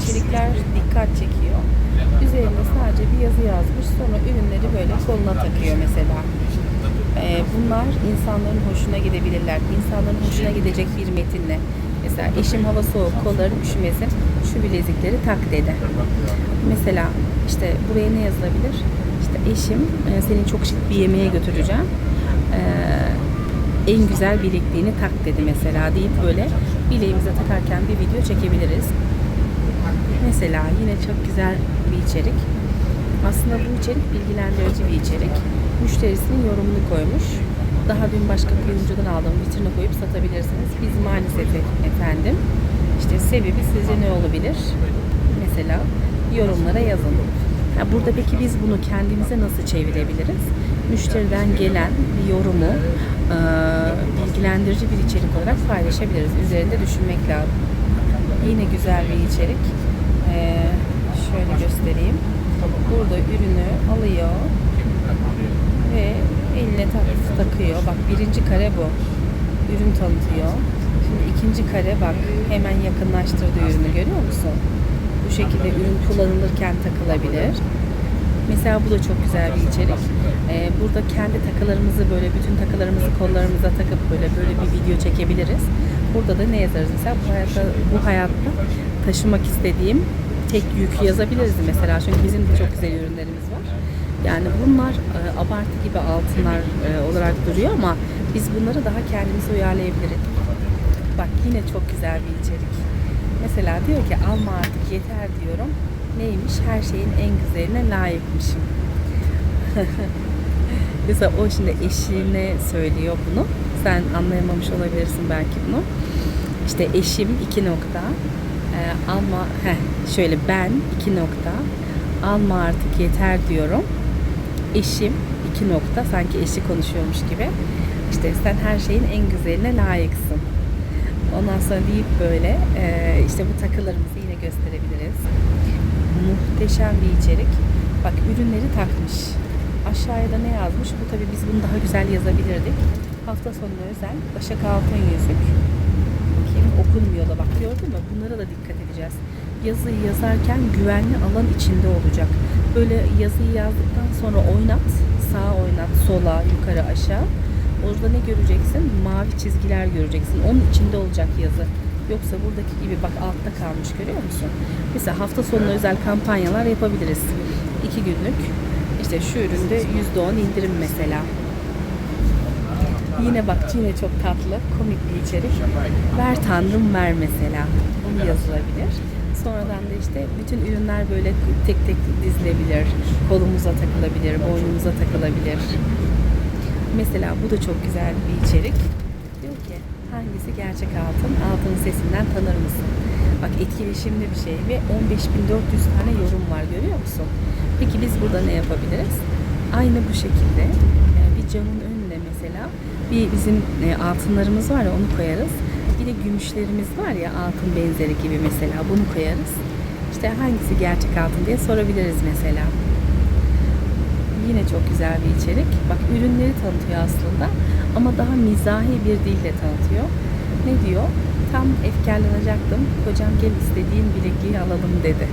içerikler dikkat çekiyor. Üzerinde sadece bir yazı yazmış. Sonra ürünleri böyle koluna takıyor mesela. Ee, bunlar insanların hoşuna gidebilirler. İnsanların hoşuna gidecek bir metinle. Mesela eşim hava soğuk, kolların üşümesin, şu bilezikleri tak dedi. Mesela işte buraya ne yazılabilir? İşte eşim e, seni çok şık bir yemeğe götüreceğim. Ee, en güzel bilekliğini tak dedi mesela deyip böyle bileğimize takarken bir video çekebiliriz. Mesela yine çok güzel bir içerik. Aslında bu içerik bilgilendirici bir içerik. Müşterisinin yorumunu koymuş. Daha dün başka kuyumcudan aldım. Vitrine koyup satabilirsiniz. Biz maalesef efendim. İşte sebebi sizce ne olabilir? Mesela yorumlara yazın. Ha, burada peki biz bunu kendimize nasıl çevirebiliriz? Müşteriden gelen bir yorumu e, bilgilendirici bir içerik olarak paylaşabiliriz. Üzerinde düşünmek lazım. Yine güzel bir içerik. E, şöyle göstereyim. Burada ürünü alıyor ve eline tak takıyor. Bak birinci kare bu. Ürün tanıtıyor. Şimdi ikinci kare bak hemen yakınlaştırdı ürünü görüyor musun? Bu şekilde ürün kullanılırken takılabilir. Mesela bu da çok güzel bir içerik. Ee, burada kendi takılarımızı böyle bütün takılarımızı kollarımıza takıp böyle böyle bir video çekebiliriz. Burada da ne yazarız mesela bu hayatta bu hayatta taşımak istediğim tek yük yazabiliriz mesela çünkü bizim de çok güzel ürünlerimiz var. Yani bunlar e, abartı gibi altınlar e, olarak duruyor ama biz bunları daha kendimize uyarlayabiliriz. Bak yine çok güzel bir içerik. Mesela diyor ki alma artık yeter diyorum. Neymiş? Her şeyin en güzeline layıkmışım. Mesela o şimdi eşine söylüyor bunu. Sen anlayamamış olabilirsin belki bunu. İşte eşim iki nokta. E, alma heh, şöyle ben iki nokta. Alma artık yeter diyorum. Eşim iki nokta sanki eşi konuşuyormuş gibi. İşte sen her şeyin en güzeline layıksın. Ondan sonra deyip böyle e, işte bu takılarımızı yine gösterebiliriz. Muhteşem bir içerik. Bak ürünleri takmış. Aşağıya da ne yazmış? Bu tabii biz bunu daha güzel yazabilirdik. Hafta sonu özel Başak Altın Yüzük. Okunmuyor da bak gördün mü? Bunlara da dikkat edeceğiz. Yazıyı yazarken güvenli alan içinde olacak. Böyle yazıyı yazdıktan sonra oynat. Sağa oynat, sola, yukarı, aşağı. Orada ne göreceksin? Mavi çizgiler göreceksin. Onun içinde olacak yazı. Yoksa buradaki gibi bak altta kalmış görüyor musun? Mesela hafta sonuna özel kampanyalar yapabiliriz. İki günlük. İşte şu üründe %10 indirim mesela. Yine bak yine çok tatlı, komik bir içerik. Ver tanrım ver mesela. Bunu yazılabilir. Sonradan da işte bütün ürünler böyle tek tek dizilebilir. Kolumuza takılabilir, boynumuza takılabilir. Mesela bu da çok güzel bir içerik. Diyor ki hangisi gerçek altın? Altının sesinden tanır mısın? Bak etkileşimli bir şey ve 15.400 tane yorum var görüyor musun? Peki biz burada ne yapabiliriz? Aynı bu şekilde bir camın önüne mesela bir bizim e, altınlarımız var ya onu koyarız. Bir de gümüşlerimiz var ya altın benzeri gibi mesela bunu koyarız. İşte hangisi gerçek altın diye sorabiliriz mesela. Yine çok güzel bir içerik. Bak ürünleri tanıtıyor aslında ama daha mizahi bir dille tanıtıyor. Ne diyor? Tam efkarlanacaktım. Kocam gel istediğin bilekliği alalım dedi.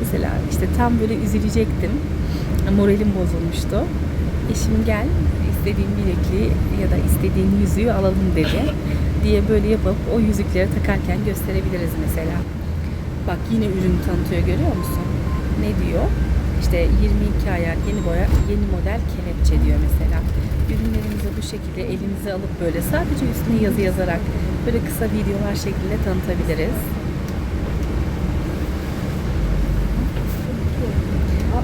Mesela işte tam böyle üzülecektim. Moralim bozulmuştu. Eşim gel istediğin bilekliği ya da istediğin yüzüğü alalım dedi. Diye böyle yapıp o yüzükleri takarken gösterebiliriz mesela. Bak yine ürünü tanıtıyor görüyor musun? Ne diyor? İşte 22 ayak yeni boya yeni model kelepçe diyor mesela. Ürünlerimizi bu şekilde elimize alıp böyle sadece üstüne yazı yazarak böyle kısa videolar şeklinde tanıtabiliriz.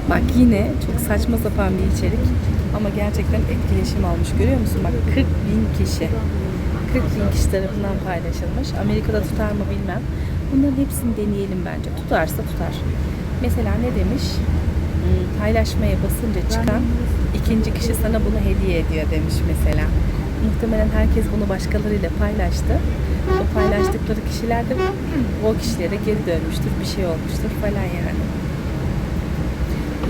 Bak yine çok saçma sapan bir içerik ama gerçekten etkileşim almış görüyor musun? Bak 40 bin kişi. 40 bin kişi tarafından paylaşılmış. Amerika'da tutar mı bilmem. Bunların hepsini deneyelim bence. Tutarsa tutar. Mesela ne demiş? Hmm, Paylaşmaya basınca çıkan ikinci kişi sana bunu hediye ediyor demiş mesela. Muhtemelen herkes bunu başkalarıyla paylaştı. O paylaştıkları kişiler de o kişilere geri dönmüştür, bir şey olmuştur falan yani.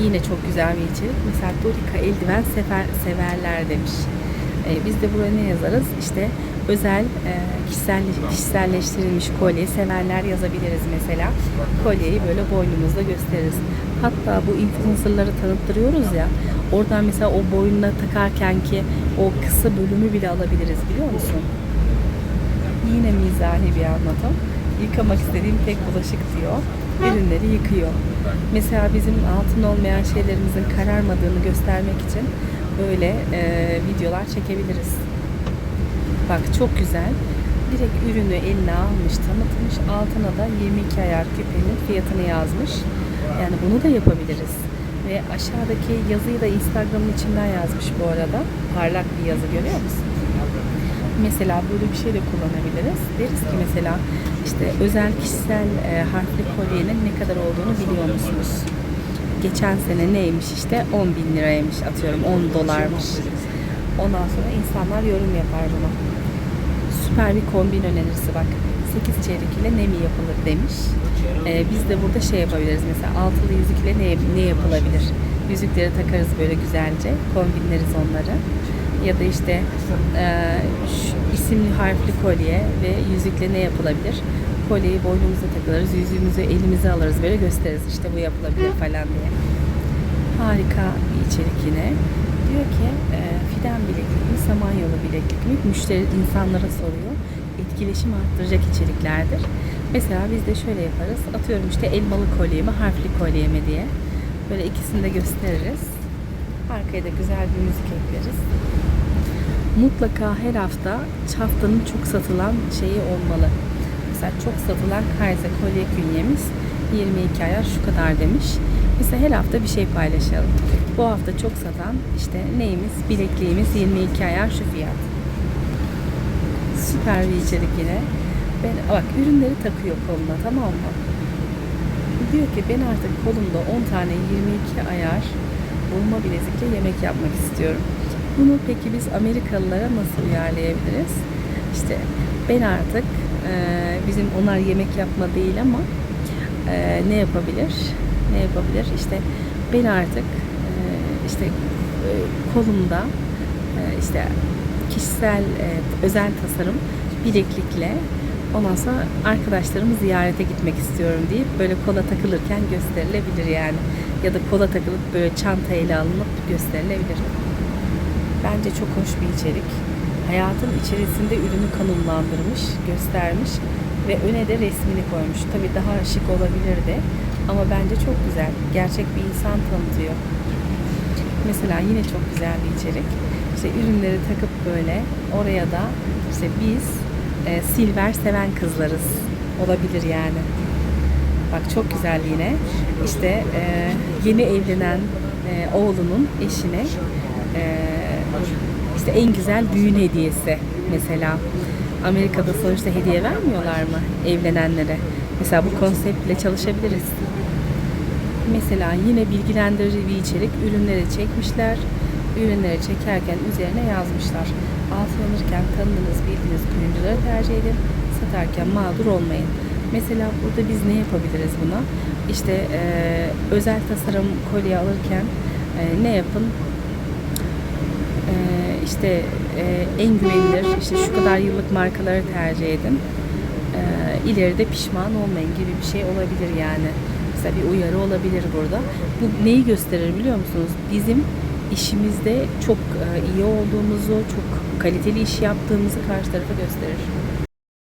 Yine çok güzel bir içerik. Mesela Dorika eldiven sefer, severler demiş. Ee, biz de buraya ne yazarız? İşte özel e, kişisel, kişiselleştirilmiş kolye sevenler yazabiliriz mesela. Kolyeyi böyle boynumuzda gösteririz. Hatta bu influencerları tanıttırıyoruz ya. Oradan mesela o boynuna takarken ki o kısa bölümü bile alabiliriz biliyor musun? Yine mizahi bir anlatım. Yıkamak istediğim tek bulaşık diyor. Ürünleri yıkıyor. Mesela bizim altın olmayan şeylerimizin kararmadığını göstermek için böyle e, videolar çekebiliriz. Bak çok güzel. Direkt ürünü eline almış, tanıtmış. Altına da 22 ayar küpenin fiyatını yazmış. Yani bunu da yapabiliriz. Ve aşağıdaki yazıyı da Instagram'ın içinden yazmış bu arada. Parlak bir yazı görüyor musun? Mesela böyle bir şey de kullanabiliriz. Deriz ki mesela işte özel kişisel e, harfli kolyenin ne kadar olduğunu biliyor musunuz? Geçen sene neymiş işte 10 bin liraymış atıyorum 10 dolarmış. Ondan sonra insanlar yorum yapar buna. Süper bir kombin önerisi bak. 8 çeyrek ile ne mi yapılır demiş. E, biz de burada şey yapabiliriz mesela altılı yüzük ile ne, ne yapılabilir? Yüzükleri takarız böyle güzelce. Kombinleriz onları ya da işte e, isimli harfli kolye ve yüzükle ne yapılabilir? Kolyeyi boynumuza takılırız, yüzüğümüzü elimize alırız böyle gösteririz işte bu yapılabilir falan diye. Harika bir içerik yine. Diyor ki e, fiden bileklik mi, samanyolu bileklik mi? Müşteri insanlara soruyor. Etkileşim arttıracak içeriklerdir. Mesela biz de şöyle yaparız. Atıyorum işte elmalı kolye mi, harfli kolye mi diye. Böyle ikisini de gösteririz. Arkaya da güzel bir müzik ekleriz mutlaka her hafta haftanın çok satılan şeyi olmalı. Mesela çok satılan Kaiser kolye künyemiz 22 ayar şu kadar demiş. Mesela her hafta bir şey paylaşalım. Bu hafta çok satan işte neyimiz? Bilekliğimiz 22 ayar şu fiyat. Süper bir içerik yine. Ben, bak ürünleri takıyor koluna tamam mı? Diyor ki ben artık kolumda 10 tane 22 ayar bulma bilezikle yemek yapmak istiyorum. Bunu peki biz Amerikalılara nasıl uyarlayabiliriz? İşte ben artık e, bizim onlar yemek yapma değil ama e, ne yapabilir? Ne yapabilir? İşte ben artık e, işte kolumda işte kişisel özel tasarım bileklikle ondan sonra arkadaşlarımı ziyarete gitmek istiyorum deyip böyle kola takılırken gösterilebilir yani. Ya da kola takılıp böyle çantayla alınıp gösterilebilir. Bence çok hoş bir içerik. Hayatın içerisinde ürünü konumlandırmış, göstermiş ve öne de resmini koymuş. Tabi daha şık olabilirdi ama bence çok güzel. Gerçek bir insan tanıtıyor. Mesela yine çok güzel bir içerik. İşte ürünleri takıp böyle oraya da işte biz e, silver seven kızlarız. Olabilir yani. Bak çok güzel yine. İşte e, yeni evlenen e, oğlunun eşine e, işte en güzel düğün hediyesi mesela. Amerika'da sonuçta hediye vermiyorlar mı evlenenlere? Mesela bu konseptle çalışabiliriz. Mesela yine bilgilendirici bir içerik. Ürünleri çekmişler. Ürünleri çekerken üzerine yazmışlar. Altın alırken tanıdığınız bildiğiniz kuyumcuları tercih edin. Satarken mağdur olmayın. Mesela burada biz ne yapabiliriz buna? İşte e, özel tasarım kolye alırken e, ne yapın? İşte e, en güvenilir, işte şu kadar yıllık markaları tercih edin. E, ileride pişman olmayın gibi bir şey olabilir yani. Mesela bir uyarı olabilir burada. Bu neyi gösterir biliyor musunuz? Bizim işimizde çok e, iyi olduğumuzu, çok kaliteli iş yaptığımızı karşı tarafa gösterir.